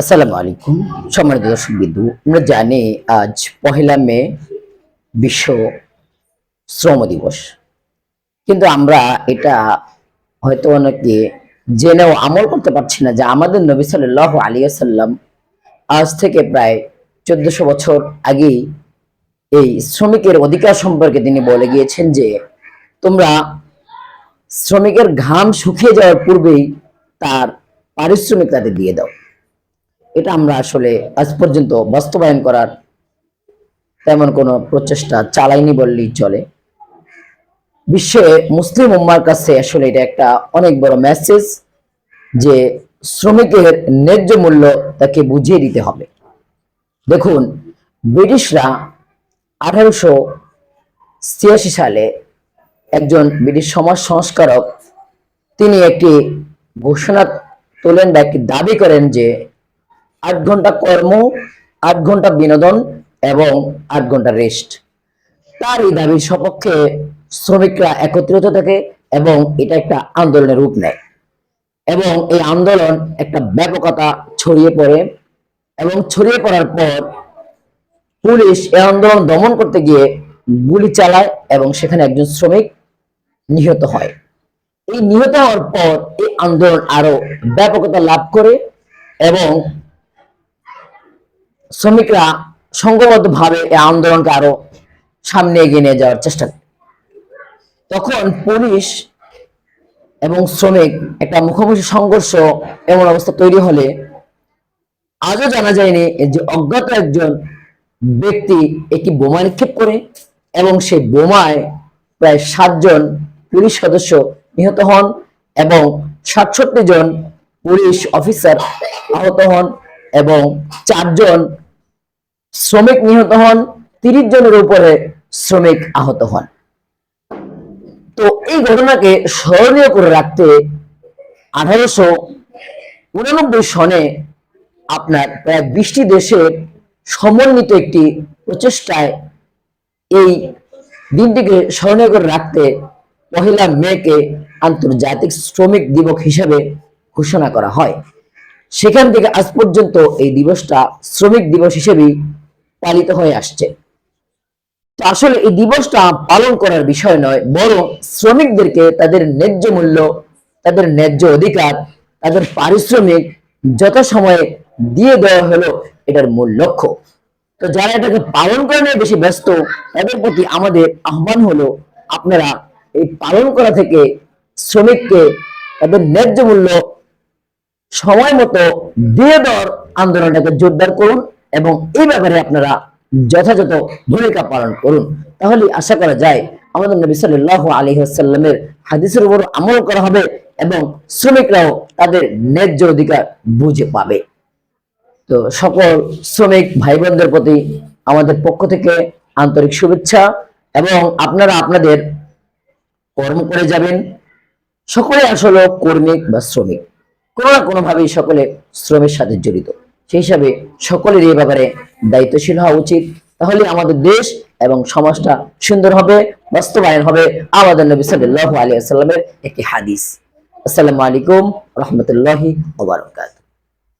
আসসালামু আলাইকুম। সম্মানিত দর্শক বিন্দু আমরা জানি আজ পহেলা মে বিশ্ব শ্রম দিবস। কিন্তু আমরা এটা হয়তো অনেকে জেনেও আমল করতে পারছি না যে আমাদের নবী সাল্লাহ আলী আজ থেকে প্রায় চোদ্দশো বছর আগেই এই শ্রমিকের অধিকার সম্পর্কে তিনি বলে গিয়েছেন যে তোমরা শ্রমিকের ঘাম শুকিয়ে যাওয়ার পূর্বেই তার পারিশ্রমিক তাদের দিয়ে দাও। এটা আমরা আসলে আজ পর্যন্ত বাস্তবায়ন করার তেমন কোনো প্রচেষ্টা চালাইনি বললেই চলে। বিশ্বে মুসলিম উম্মার কাছে আসলে এটা একটা অনেক বড় মেসেজ যে শ্রমিকের ন্যায্য মূল্য তাকে বুঝিয়ে দিতে হবে। দেখুন, ব্রিটিশরা আঠারোশো ছিয়াশি সালে একজন ব্রিটিশ সমাজ সংস্কারক, তিনি একটি ঘোষণা তোলেন বা একটি দাবি করেন যে আট ঘণ্টা কর্ম, আট ঘণ্টা বিনোদন এবং আট ঘণ্টা রেস্ট তার এই দাবির সপক্ষে শ্রমিকরা একত্রিত থাকে এবং এটা একটা আন্দোলনের রূপ নেয়। এবং এই আন্দোলন একটা ব্যাপকতা ছড়িয়ে পড়ে এবং ছড়িয়ে পড়ার পর পুলিশ এই আন্দোলন দমন করতে গিয়ে গুলি চালায় এবং সেখানে একজন শ্রমিক নিহত হয়। এই নিহত হওয়ার পর এই আন্দোলন আরও ব্যাপকতা লাভ করে এবং শ্রমিকরা সংঘবদ্ধ ভাবে এই আন্দোলনকে আরও সামনে এগিয়ে নিয়ে যাওয়ার চেষ্টা করে। তখন পুলিশ এবং শ্রমিক একটা মুখোমুখি সংঘর্ষ এমন অবস্থা তৈরি হলে আজও জানা যায়নি যে অজ্ঞাত একজন ব্যক্তি একটি বোমা নিক্ষেপ করে এবং সেই বোমায় প্রায় সাতজন পুলিশ সদস্য নিহত হন এবং সাতষট্টি জন পুলিশ অফিসার আহত হন এবং চারজন শ্রমিক নিহত হন, তিরিশ জনের উপরে শ্রমিক আহত হন। তো এই ঘটনাকে স্মরণীয় করে রাখতে আঠারোশো উননব্বই সনে আপনার প্রায় বিশটি দেশের সমন্বিত একটি প্রচেষ্টায় এই দিনটিকে স্মরণীয় করে রাখতে পহেলা মেকে আন্তর্জাতিক শ্রমিক দিবস হিসাবে ঘোষণা করা হয়। সেখান থেকে আজ পর্যন্ত এই দিবসটা শ্রমিক দিবস হিসেবেই পালিত হয়ে আসছে। আসলে এই দিবসটা পালন করার বিষয় নয়, বরং শ্রমিকদেরকে তাদের ন্যায্য মূল্য, তাদের ন্যায্য অধিকার, তাদের পারিশ্রমিক যত সময়ে দিয়ে দেওয়া হলো এটার মূল লক্ষ্য। তো যারা এটাকে পালন করা নিয়ে বেশি ব্যস্ত, তাদের প্রতি আমাদের আহ্বান হলো, আপনারা এই পালন করা থেকে শ্রমিককে তাদের ন্যায্য মূল্য সময় মতো দিয়ে দেওয়ার আন্দোলনটাকে জোরদার করুন। এবং এই ব্যাপারে আপনারা যথাযথ ভূমিকা পালন করুন। তাহলে আশা করা যায়, আমাদের নবী সাল্লাহ আলী সাল্লামের হাদিসের উপর আমল করা হবে এবং শ্রমিকরাও তাদের ন্যায্য অধিকার বুঝে পাবে। তো সকল শ্রমিক ভাই বোনদের প্রতি আমাদের পক্ষ থেকে আন্তরিক শুভেচ্ছা এবং আপনারা আপনাদের কর্ম করে যাবেন। সকলে আসলে কর্মিক বা শ্রমিক, কোনো না কোনোভাবেই সকলে শ্রমের সাথে জড়িত। সেই হিসাবে সকলের এই ব্যাপারে দায়িত্বশীল হওয়া উচিত। তাহলে আমাদের দেশ এবং সমাজটা সুন্দর হবে, বাস্তবায়ন হবে। আমাদের নবী সাল্লাল্লাহু আলাইহি ওয়াসাল্লামের একটি হাদিস। আসসালামু আলাইকুম রহমতুল্লাহি ওয়া বারাকাতুহু।